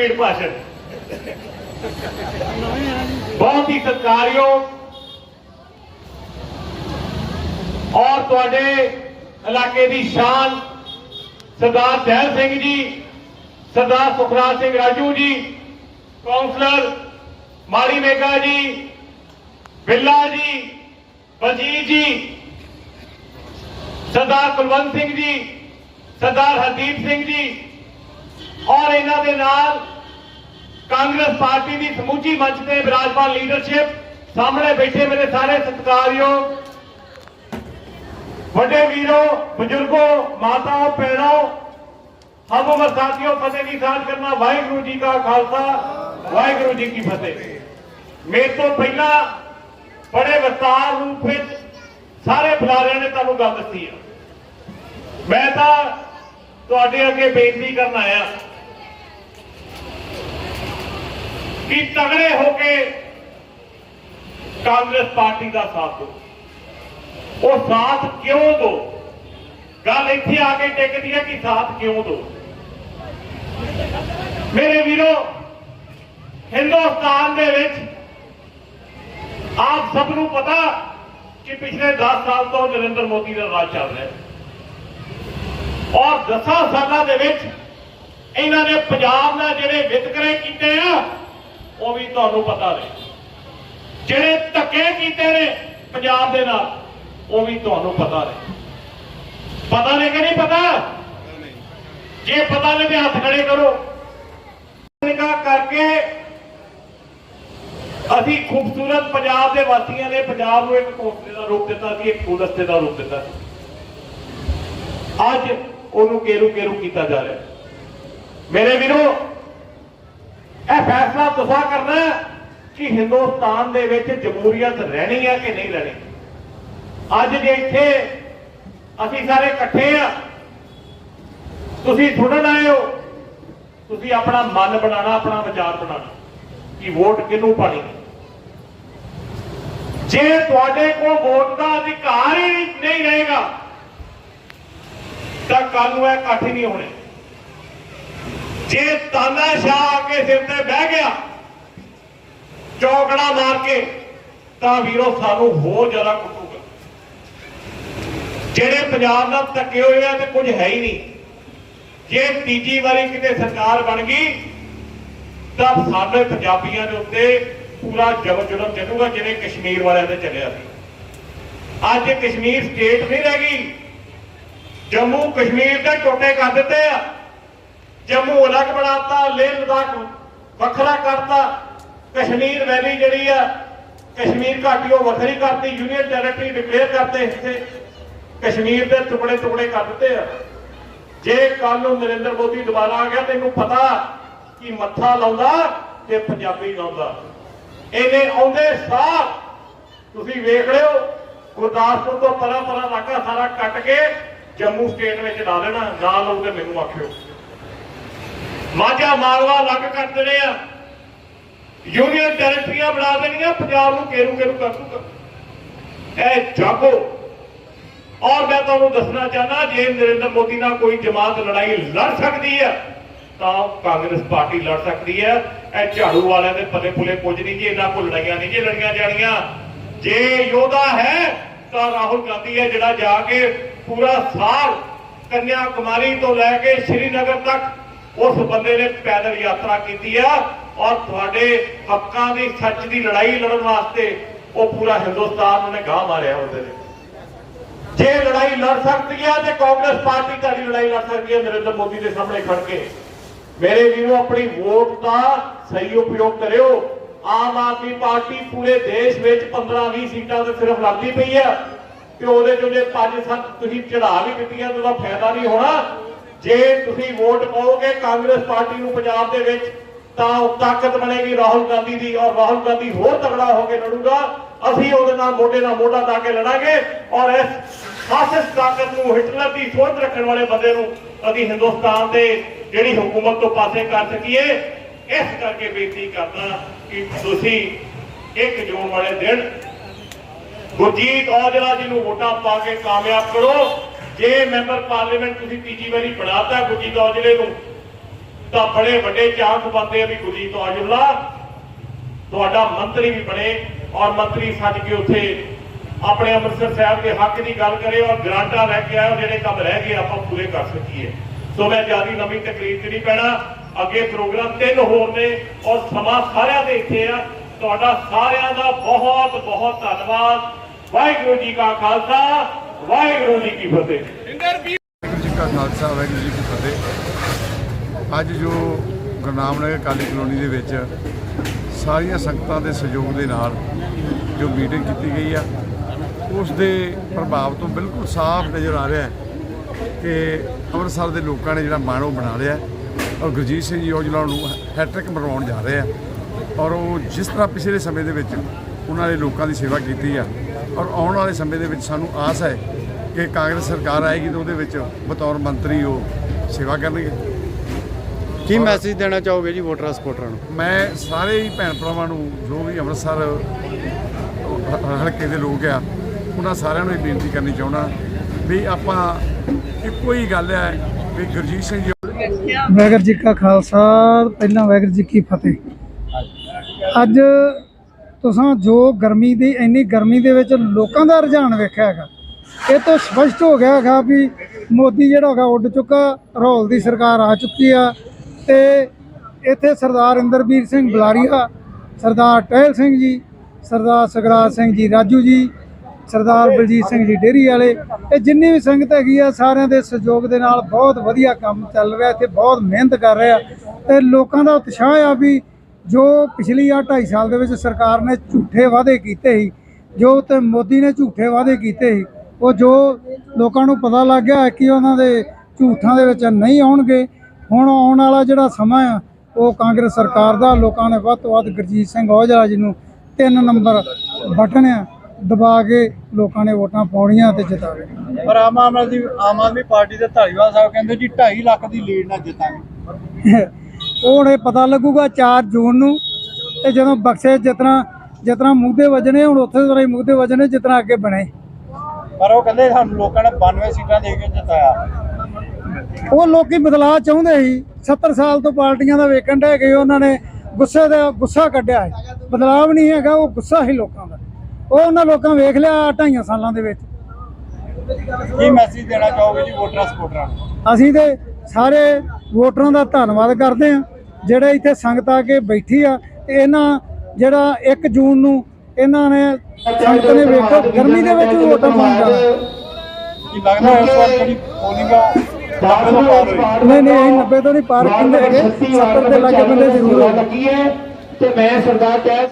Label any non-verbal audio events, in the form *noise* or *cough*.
Speed ਭਾਸ਼ਣ। ਬਹੁਤ ਹੀ ਸਤਿਕਾਰਯੋਗ ਔਰ ਤੁਹਾਡੇ ਇਲਾਕੇ ਦੀ ਸ਼ਾਨ ਸਰਦਾਰ ਦਹਿਲ ਸਿੰਘ ਜੀ, ਸਰਦਾਰ ਸੁਖਰਾਜ ਸਿੰਘ ਰਾਜੂ ਜੀ ਕਾਉਂਸਲਰ ਮਾੜੀ ਮੇਗਾ ਜੀ, ਬਿੱਲਾ ਜੀ, ਬਲਜੀਤ ਜੀ, ਸਰਦਾਰ ਕੁਲਵੰਤ ਸਿੰਘ ਜੀ, ਸਰਦਾਰ ਹਰਦੀਪ ਸਿੰਘ ਜੀ ਔਰ ਇਹਨਾਂ ਦੇ ਨਾਲ ਕਾਂਗਰਸ ਪਾਰਟੀ ਦੀ ਸਮੁੱਚੀ ਮੰਚ ਤੇ ਵਿਰਾਜਮਾਨ ਲੀਡਰਸ਼ਿਪ ਸਾਹਮਣੇ ਬੈਠੇ ਮੇਰੇ ਸਾਰੇ ਸਤਿਕਾਰਯੋਗ ਵੱਡੇ ਵੀਰੋ, ਬਜ਼ੁਰਗੋ, ਮਾਤਾਓ, ਭੈਣੋ ਹਮ ਉਮਰ ਸਾਥੀਓ, ਫਤਿਹ ਦੀ ਸਾਂਝ ਕਰਨਾ ਵਾਹਿਗੁਰੂ ਜੀ ਕਾ ਖਾਲਸਾ, ਵਾਹਿਗੁਰੂ ਜੀ ਕੀ ਫਤਿਹ। ਮੇਰੇ ਤੋਂ ਪਹਿਲਾਂ ਬੜੇ ਵਿਸਤਾਰ ਰੂਪ ਵਿੱਚ ਸਾਰੇ ਬੁਲਾਰਿਆਂ ਨੇ ਤੁਹਾਨੂੰ ਗੱਲ ਦੱਸੀ ਆ। ਮੈਂ ਤਾਂ ਤੁਹਾਡੇ ਅੱਗੇ ਬੇਨਤੀ ਕਰਨ ਆਇਆ। ਕਿ ਤਗੜੇ ਹੋ ਕੇ ਕਾਂਗਰਸ ਪਾਰਟੀ ਦਾ ਸਾਥ ਦਿਓ। ਉਹ ਸਾਥ ਕਿਉਂ ਦੋ ਗੱਲ ਇੱਥੇ ਆ ਕੇ ਟਿਕਦੀ ਹੈ ਕਿ ਸਾਥ ਕਿਉਂ ਦੋ ਮੇਰੇ ਵੀਰੋ, ਹਿੰਦੁਸਤਾਨ ਦੇ ਵਿੱਚ ਆਪ ਸਭ ਨੂੰ ਪਤਾ ਕਿ ਪਿਛਲੇ 10 ਸਾਲ ਤੋਂ ਨਰਿੰਦਰ ਮੋਦੀ ਦਾ ਰਾਜ ਚੱਲ ਰਿਹਾ ਹੈ। ਔਰ 10 ਸਾਲਾਂ ਦੇ ਵਿੱਚ ਇਹਨਾਂ ਨੇ ਪੰਜਾਬ ਨਾਲ ਜਿਹੜੇ ਵਿਤਕਰੇ ਕੀਤੇ ਆ ਉਹ ਵੀ ਤੁਹਾਨੂੰ ਪਤਾ ਨੇ। ਜਿਹੜੇ ਧੱਕੇ ਕੀਤੇ ਨੇ ਪੰਜਾਬ ਦੇ ਨਾਲ, ਉਹ ਵੀ ਤੁਹਾਨੂੰ ਪਤਾ ਨੇ। ਪਤਾ ਨੇ ਕਿ ਨਹੀਂ ਪਤਾ? ਜੇ ਪਤਾ ਨੇ ਤੇ ਹੱਥ ਖੜੇ ਕਰੋ। ਨਿਕਾਹ ਕਰਕੇ ਅਸੀਂ ਖੂਬਸੂਰਤ ਪੰਜਾਬ ਦੇ ਵਾਸੀਆਂ ਨੇ ਪੰਜਾਬ ਨੂੰ ਇੱਕ ਘੋਂਸਲੇ ਦਾ ਰੂਪ ਦਿੱਤਾ ਸੀ, ਇੱਕ ਗੁਲਦਸਤੇ ਦਾ ਰੂਪ ਦਿੱਤਾ ਸੀ। ਅੱਜ ਉਹਨੂੰ ਕੇਰੂ ਕੇਰੂ ਕੀਤਾ ਜਾ ਰਿਹਾ। ਮੇਰੇ ਵੀਰੋ ਇਹ ਫੈਸਲਾ ਤੁਸੀਂ ਕਰਨਾ ਕਿ ਹਿੰਦੁਸਤਾਨ ਦੇ ਵਿੱਚ ਜਮਹੂਰੀਅਤ ਰਹਿਣੀ ਹੈ ਕਿ ਨਹੀਂ ਰਹਿਣੀ? ਅੱਜ ਜੇ ਇੱਥੇ ਅਸੀਂ ਸਾਰੇ ਇਕੱਠੇ ਆ, ਤੁਸੀਂ ਸੁਣਨ ਆਏ ਹੋ, ਤੁਸੀਂ ਆਪਣਾ ਮਨ ਬਣਾਉਣਾ, ਆਪਣਾ ਵਿਚਾਰ ਬਣਾਉਣਾ ਕਿ ਵੋਟ ਕਿਹਨੂੰ ਪਾਣੀ? ਜੇ ਤੁਹਾਡੇ ਕੋਲ ਵੋਟ ਦਾ ਅਧਿਕਾਰ ਹੀ ਨਹੀਂ ਰਹੇਗਾ, ਤਾਂ ਕੱਲ ਨੂੰ ਇਹ ਇਕੱਠ ਹੀ ਨਹੀਂ ਹੋਣੇ। ਜੇ ਤਾਨਾਸ਼ਾਹ ਆ ਕੇ ਸਿਰ ਤੇ ਬਹਿ ਗਿਆ, ਚੌਕੜਾ ਮਾਰ ਕੇ, ਤਾਂ ਵੀਰੋ ਸਾਨੂੰ ਹੋਰ ਜ਼ਿਆਦਾ ਕੁੱਟੂਗਾ। ਜਿਹੜੇ ਪੰਜਾਬ ਨਾਲ ਧੱਕੇ ਹੋਏ ਆ ਤੇ ਕੁਝ ਹੈ ਹੀ ਨਹੀਂ। ਜੇ ਤੀਜੀ ਵਾਰੀ ਕਿਤੇ ਸਰਕਾਰ ਬਣ ਗਈ, ਤਾਂ ਸਾਡੇ ਪੰਜਾਬੀਆਂ ਦੇ ਉੱਤੇ ਪੂਰਾ ਜਬਰ ਜ਼ੁਲਮ ਚੱਲੂਗਾ, ਜਿਵੇਂ ਕਸ਼ਮੀਰ ਵਾਲਿਆਂ ਤੇ ਚੱਲਿਆ ਸੀ। ਅੱਜ ਕਸ਼ਮੀਰ ਸਟੇਟ ਨਹੀਂ ਰਹਿ ਗਈ। ਜੰਮੂ ਕਸ਼ਮੀਰ ਦੇ ਟੋਟੇ ਕਰ ਦਿੱਤੇ ਆ। ਜੰਮੂ ਅਲੱਗ ਬਣਾਤਾ, ਲੇਹ ਲਦਾਖ ਵੱਖਰਾ ਕਰਤਾ। ਕਸ਼ਮੀਰ ਵੈਲੀ ਜਿਹੜੀ ਆ, ਕਸ਼ਮੀਰ ਘਾਟੀ ਉਹ ਵੱਖਰੀ ਕਰਤੀ, ਯੂਨੀਅਨ ਟੈਰੀਟਰੀ ਡਿਕਲੇਅਰ ਕਰਤੇ ਹਿੱਸੇ ਕਸ਼ਮੀਰ ਦੇ ਟੁਕੜੇ ਟੁਕੜੇ ਕਰ ਦਿੱਤੇ ਆ। ਜੇ ਕੱਲ ਨੂੰ ਨਰਿੰਦਰ ਮੋਦੀ ਦੁਬਾਰਾ ਆ ਗਿਆ, ਤੈਨੂੰ ਪਤਾ ਕਿ ਮੱਥਾ ਲਾਉਂਦਾ ਤੇ ਪੰਜਾਬੀ ਲਾਉਂਦਾ। ਇਹਨੇ ਆਉਂਦੇ ਸਾਰ, ਤੁਸੀਂ ਵੇਖ ਲਿਓ, ਗੁਰਦਾਸਪੁਰ ਤੋਂ ਪਰਾਂ ਪਰਾਂ ਇਲਾਕਾ ਸਾਰਾ ਕੱਟ ਕੇ ਜੰਮੂ ਸਟੇਟ ਵਿੱਚ ਲਾ ਲੈਣਾ ਨਾ ਲਾਉ ਮੈਨੂੰ ਆਖਿਓ। ਮਾਝਾ ਮਾਲਵਾ ਅਲੱਗ ਕਰ ਦੇਣੇ ਆ। ਯੂਨੀਅਨ ਟੈਰੀਟਰੀਆਂ ਬਣਾ ਦੇਣੀਆਂ, ਪੰਜਾਬ ਨੂੰ ਕੇਰੂ ਕੇਰੂ ਕਰ। ਦੂਗਾ ਇਹ ਜਾਗੋ। ਔਰ ਮੈਂ ਤੁਹਾਨੂੰ ਦੱਸਣਾ ਚਾਹਨਾ ਜੇ ਨਰਿੰਦਰ ਮੋਦੀ ਨਾਲ ਕੋਈ ਜਮਾਤ ਲੜਾਈ ਲੜ ਸਕਦੀ ਹੈ ਤਾਂ ਕਾਂਗਰਸ ਪਾਰਟੀ ਲੜ ਸਕਦੀ ਹੈ ਇਹ ਝਾੜੂ ਵਾਲਿਆਂ ਦੇ ਪੱਲੇ ਪੁੱਲੇ ਕੁਝ ਨਹੀਂ ਜੀ, ਇਹਨਾਂ ਕੋਲ ਲੜਾਈਆਂ ਨਹੀਂ ਜੀ, ਲੜੀਆਂ ਜਾਣੀਆਂ। ਜੇ ਯੋਧਾ ਹੈ, ਤਾਂ ਰਾਹੁਲ ਗਾਂਧੀ ਹੈ, ਜਿਹੜਾ ਜਾ ਕੇ ਪੂਰਾ ਸਾਲ ਕੰਨਿਆ ਕੁਮਾਰੀ ਤੋਂ ਲੈ ਕੇ ਸ਼੍ਰੀਨਗਰ ਤੱਕ ਉਸ ਬੰਦੇ ਨੇ ਪੈਦਲ ਯਾਤਰਾ ਕੀਤੀ ਆ ਔਰ ਤੁਹਾਡੇ ਹੱਕਾਂ ਦੀ ਸੱਚ ਦੀ ਲੜਾਈ ਲੜਨ ਵਾਸਤੇ ਉਹ ਪੂਰਾ ਹਿੰਦੁਸਤਾਨ ਉਹਨੇ ਗਾਹ ਮਾਰਿਆ ਉਹਦੇ ਨੇ ਜੇ ਲੜਾਈ ਲੜ ਸਕਦੀ ਹੈ ਤੇ ਕਾਂਗਰਸ ਪਾਰਟੀ ਤੁਹਾਡੀ ਲੜਾਈ ਲੜ ਸਕਦੀ ਹੈ ਨਰਿੰਦਰ ਮੋਦੀ ਦੇ ਸਾਹਮਣੇ ਖੜ ਕੇ। ਮੇਰੇ ਵੀਰੋ, ਆਪਣੀ ਵੋਟ ਦਾ ਸਹੀ ਉਪਯੋਗ ਕਰਿਓ। ਆਮ ਆਦਮੀ ਪਾਰਟੀ ਪੂਰੇ ਦੇਸ਼ ਵਿੱਚ 15-20 ਸੀਟਾਂ ਤੇ ਸਿਰਫ ਲੜਦੀ ਪਈ ਹੈ ਤੇ ਉਹਦੇ ਚੋਂ ਜੇ 5-7 ਤੁਸੀਂ ਚੜਾ ਵੀ ਦਿੱਤੀਆਂ, ਤਾਂ ਉਹਦਾ ਫਾਇਦਾ ਨਹੀਂ ਹੋਣਾ। ਜੇ ਤੁਸੀਂ ਵੋਟ ਪਾਓਗੇ ਕਾਂਗਰਸ ਪਾਰਟੀ ਨੂੰ ਪੰਜਾਬ ਦੇ ਵਿੱਚ, ਤਾਂ ਉਹ ਤਾਕਤ ਬਣੇਗੀ ਰਾਹੁਲ ਗਾਂਧੀ ਦੀ ਔਰ ਰਾਹੁਲ ਗਾਂਧੀ ਹੋਰ ਤਗੜਾ ਹੋ ਕੇ ਲੜੂਗਾ। ਅਸੀਂ ਉਹਦੇ ਨਾਲ ਮੋਢੇ ਨਾਲ ਮੋਢਾ ਲਾ ਕੇ ਲੜਾਂਗੇ ਔਰ ਇਸ ਫਾਸਿਸਟ ਤਾਕਤ ਨੂੰ, ਹਿਟਲਰ ਦੀ ਸੋਚ ਰੱਖਣ ਵਾਲੇ ਬੰਦੇ ਨੂੰ ਅਸੀਂ ਹਿੰਦੁਸਤਾਨ ਦੇ ਜਿਹੜੀ ਹਕੂਮਤ ਤੋਂ ਪਾਸੇ ਕਰ ਸਕੀਏ। ਇਸ ਕਰਕੇ ਬੇਨਤੀ ਕਰਦਾ ਕਿ ਤੁਸੀਂ ਇੱਕ ਜੂਨ ਵਾਲੇ ਦਿਨ ਗੁਰਜੀਤ ਔਜਲਾ ਜੀ ਨੂੰ ਵੋਟਾਂ ਪਾ ਕੇ ਕਾਮਯਾਬ ਕਰੋ। ਜੇ ਮੈਂਬਰ ਪਾਰਲੀਮੈਂਟ ਤੁਸੀਂ ਤੀਜੀ ਵਾਰੀ ਬਣਾਤਾ ਗੁਰਜੀਤ ਔਜਲੇ ਨੂੰ, ਤਾਂ ਬੜੇ ਵੱਡੇ ਚਾਂਸ ਬਣਦੇ ਆ ਵੀ ਗੁਰਜੀਤ ਔਜਲਾ ਤੁਹਾਡਾ ਮੰਤਰੀ ਵੀ ਬਣੇ ਔਰ ਮੰਤਰੀ ਸੱਜ ਕੇ ਉੱਥੇ ਆਪਣੇ ਅੰਮ੍ਰਿਤਸਰ ਸਾਹਿਬ ਦੇ ਹੱਕ ਦੀ ਗੱਲ ਕਰੇ ਔਰ ਗ੍ਰਾਂਟਾਂ ਲੈ ਕੇ ਆਏ, ਜਿਹੜੇ ਕੰਮ ਰਹਿ ਗਏ ਆਪਾਂ ਪੂਰੇ ਕਰ ਸਕੀਏ। ਸੋ ਮੈਂ ਜਿਆਦੀ ਨਵੀਂ ਤਕਰੀਰ 'ਚ ਨਹੀਂ ਪੈਣਾ। ਅੱਗੇ ਪ੍ਰੋਗਰਾਮ ਤਿੰਨ ਹੋਰ ਨੇ ਔਰ ਸਮਾਂ ਸਾਰਿਆਂ ਦੇ ਇੱਥੇ ਆ। ਤੁਹਾਡਾ ਸਾਰਿਆਂ ਦਾ ਬਹੁਤ ਬਹੁਤ ਧੰਨਵਾਦ। ਵਾਹਿਗੁਰੂ ਜੀ ਕਾ ਖਾਲਸਾ। ਵਾਹਿਗੁਰੂ ਜੀ ਕੀ ਫਤਿਹ। ਵਾਹਿਗੁਰੂ ਜੀ ਕਾ ਖਾਲਸਾ ਵਾਹਿਗੁਰੂ ਜੀ ਕੀ ਫਤਿਹ। ਅੱਜ ਜੋ ਗੁਰਨਾਮ ਨਗਰ ਕਾਲੀ ਕਲੋਨੀ ਦੇ ਵਿੱਚ ਸਾਰੀਆਂ ਸੰਗਤਾਂ ਦੇ ਸਹਿਯੋਗ ਦੇ ਨਾਲ ਜੋ ਮੀਟਿੰਗ ਕੀਤੀ ਗਈ ਆ ਉਸ ਦੇ ਪ੍ਰਭਾਵ ਤੋਂ ਬਿਲਕੁਲ ਸਾਫ਼ ਨਜ਼ਰ ਆ ਰਿਹਾ ਹੈ ਕਿ ਅੰਮ੍ਰਿਤਸਰ ਦੇ ਲੋਕਾਂ ਨੇ ਜਿਹੜਾ ਮਾਣੋ ਬਣਾ ਲਿਆ ਔਰ ਗੁਰਜੀਤ ਸਿੰਘ ਜੀ ਔਜਲਾ ਨੂੰ ਹੈਟ੍ਰਿਕ ਮਰਵਾਉਣ ਜਾ ਰਹੇ ਆ ਔਰ ਉਹ ਜਿਸ ਤਰ੍ਹਾਂ ਪਿਛਲੇ ਸਮੇਂ ਦੇ ਵਿੱਚ ਉਹਨਾਂ ਨੇ ਲੋਕਾਂ ਦੀ ਸੇਵਾ ਕੀਤੀ ਆ ਔਰ ਆਉਣ ਵਾਲੇ ਸਮੇਂ ਦੇ ਵਿੱਚ ਸਾਨੂੰ ਆਸ ਹੈ ਕਿ ਕਾਂਗਰਸ ਸਰਕਾਰ ਆਏਗੀ ਤਾਂ ਉਹਦੇ ਵਿੱਚ ਬਤੌਰ ਮੰਤਰੀ ਉਹ ਸੇਵਾ ਕਰਨਗੇ। ਕੀ ਮੈਸੇਜ ਦੇਣਾ ਚਾਹੋਗੇ ਜੀ ਵੋਟਰਾਂ ਸਪੋਰਟਰਾਂ ਨੂੰ? ਮੈਂ ਸਾਰੇ ਹੀ ਭੈਣ ਭਰਾਵਾਂ ਨੂੰ ਜੋ ਵੀ ਅੰਮ੍ਰਿਤਸਰ ਹਲਕੇ ਦੇ ਲੋਕ ਆ ਉਹਨਾਂ ਸਾਰਿਆਂ ਨੂੰ ਇਹ ਬੇਨਤੀ ਕਰਨੀ ਚਾਹੁੰਦਾ ਵੀ ਆਪਾਂ ਇੱਕੋ ਹੀ ਗੱਲ ਹੈ ਵੀ ਗੁਰਜੀਤ ਸਿੰਘ ਜੀ ਵਾਹਿਗੁਰੂ ਜੀ ਕਾ ਖਾਲਸਾ ਪਹਿਲਾਂ ਵਾਹਿਗੁਰੂ ਜੀ ਕੀ ਫਤਿਹ। ਅੱਜ ਤੁਸੀਂ ਜੋ ਗਰਮੀ ਦੀ, ਇੰਨੀ ਗਰਮੀ ਦੇ ਵਿੱਚ ਲੋਕਾਂ ਦਾ ਰੁਝਾਨ ਵੇਖਿਆ ਹੈਗਾ। ਇਹ ਤੋਂ ਸਪਸ਼ਟ ਹੋ ਗਿਆ ਹੈਗਾ ਵੀ ਮੋਦੀ ਜਿਹੜਾ ਹੈਗਾ ਉੱਡ ਚੁੱਕਾ, ਰੋਲ ਦੀ ਸਰਕਾਰ ਆ ਚੁੱਕੀ ਆ ਤੇ ਇੱਥੇ ਸਰਦਾਰ ਇੰਦਰਬੀਰ ਸਿੰਘ ਬੁਲਾਰੀਆ, ਸਰਦਾਰ ਟਹਿਲ ਸਿੰਘ ਜੀ, ਸਰਦਾਰ ਸਗਰਾਜ ਸਿੰਘ ਜੀ, ਰਾਜੂ ਜੀ, ਸਰਦਾਰ ਬਲਜੀਤ ਸਿੰਘ ਜੀ ਡੇਰੀ ਵਾਲੇ, ਇਹ ਜਿੰਨੀ ਵੀ ਸੰਗਤ ਹੈਗੀ ਆ, ਸਾਰਿਆਂ ਦੇ ਸਹਿਯੋਗ ਦੇ ਨਾਲ ਬਹੁਤ ਵਧੀਆ ਕੰਮ ਚੱਲ ਰਿਹਾ, ਇੱਥੇ ਬਹੁਤ ਮਿਹਨਤ ਕਰ ਰਿਹਾ ਆ ਤੇ ਲੋਕਾਂ ਦਾ ਉਤਸ਼ਾਹ ਆ ਵੀ ਜੋ ਪਿਛਲੀ ਆ 2.5 ਸਾਲ ਦੇ ਵਿੱਚ ਸਰਕਾਰ ਨੇ ਝੂਠੇ ਵਾਅਦੇ ਕੀਤੇ ਸੀ ਜੋ ਤੇ ਮੋਦੀ ਨੇ ਝੂਠੇ ਵਾਅਦੇ ਕੀਤੇ ਸੀ ਉਹ ਜੋ ਲੋਕਾਂ ਨੂੰ ਪਤਾ ਲੱਗ ਗਿਆ ਕਿ ਉਹਨਾਂ ਦੇ ਝੂਠਾਂ ਦੇ ਵਿੱਚ ਨਹੀਂ ਆਉਣਗੇ ਹੁਣ ਆਉਣ ਵਾਲਾ ਜਿਹੜਾ ਸਮਾਂ ਆ ਉਹ ਕਾਂਗਰਸ ਸਰਕਾਰ ਦਾ ਲੋਕਾਂ ਨੇ ਵੱਧ ਤੋਂ ਵੱਧ ਗੁਰਜੀਤ ਸਿੰਘ ਔਜਲਾ ਜੀ ਨੂੰ ਤਿੰਨ ਨੰਬਰ ਬਟਨ ਆ ਦਬਾ ਕੇ ਲੋਕਾਂ ਨੇ ਵੋਟਾਂ ਪਾਉਣੀਆਂ ਤੇ ਜਿਤਾਵੇ ਪਰ ਆਮ ਆਦਮੀ ਆਮ ਆਦਮੀ ਪਾਰਟੀ ਦੇ ਧਾਲੀਵਾਲ ਸਾਹਿਬ ਕਹਿੰਦੇ ਜੀ 2.5 ਲੱਖ ਦੀ ਲੀਡ ਨਾਲ ਜਿੱਤਾਂਗੇ। *laughs* ਉਹ ਹੁਣ ਇਹ ਪਤਾ ਲੱਗੂਗਾ 4 ਜੂਨ ਨੂੰ ਤੇ ਜਦੋਂ ਬਕਸੇ ਜਿਤਨਾ ਜਿਤਨਾ ਮੁੱਦੇ ਵਜਣੇ ਹੁਣ ਉੱਥੇ ਤਰ੍ਹਾਂ ਹੀ ਮੁੱਦੇ ਵਜਣੇ ਜਿਤਨਾ ਅੱਗੇ ਬਣੇ। ਪਰ ਉਹ ਕਹਿੰਦੇ ਸਾਨੂੰ ਲੋਕਾਂ ਨੇ 92 ਸੀਟਾਂ ਦੇ ਕੇ ਜਿਤਾਇਆ। ਉਹ ਲੋਕੀ ਬਦਲਾਅ ਚਾਹੁੰਦੇ ਸੀ। 70 ਸਾਲ ਤੋਂ ਪਾਰਟੀਆਂ ਦਾ ਵੇਖਣ ਦੇ ਗਏ ਉਹਨਾਂ ਨੇ ਗੁੱਸੇ ਦਾ ਗੁੱਸਾ ਕੱਢਿਆ ਹੈ। ਬਦਲਾਅ ਨਹੀਂ ਹੈਗਾ ਉਹ ਗੁੱਸਾ ਹੀ ਲੋਕਾਂ ਦਾ। ਉਹ ਉਹਨਾਂ ਲੋਕਾਂ ਵੇਖ ਲਿਆ ਢਾਈਆਂ ਸਾਲਾਂ ਦੇ ਵਿੱਚ। ਕੀ ਮੈਸੇਜ ਦੇਣਾ ਚਾਹੋਗੇ ਜੀ ਵੋਟਰਾਂ ਸਪੋਰਟਰਾਂ ਨੂੰ? ਅਸੀਂ ਤੇ ਸਾਰੇ ਵੋਟਰਾਂ ਦਾ ਧੰਨਵਾਦ ਕਰਦੇ ਹਾਂ। ਜਿਹੜੇ ਇੱਥੇ ਸੰਗਤ ਆ ਕੇ ਬੈਠੀ ਆ ਤੇ ਇਹਨਾਂ ਜਿਹੜਾ 1 ਜੂਨ ਨੂੰ ਇਹਨਾਂ ਨੇ ਸੰਗਤ ਨੇ ਵੇਖੋ ਗਰਮੀ ਦੇ ਵਿੱਚ ਵੋਟਾਂ ਪਾਉਣ ਜਾਣਾ। ਕੀ ਲੱਗਦਾ ਇਸ ਵਾਰ ਜਿਹੜੀ ਪੋਲਿੰਗ ਆ ਉਹ 90 ਤੋਂ ਪਾਰ ਹੋਈ? ਨਹੀਂ ਨਹੀਂ ਅਸੀਂ 90 ਤੋਂ ਨਹੀਂ ਪਾਰ ਕਹਿੰਦੇ ਹੈਗੇ? 70 ਦੇ ਲਾਗੇ ਬੰਦੇ ਜ਼ਰੂਰ ਹੈ ਤੇ ਮੈਂ ਸਰਦਾਰ ਕਹਿ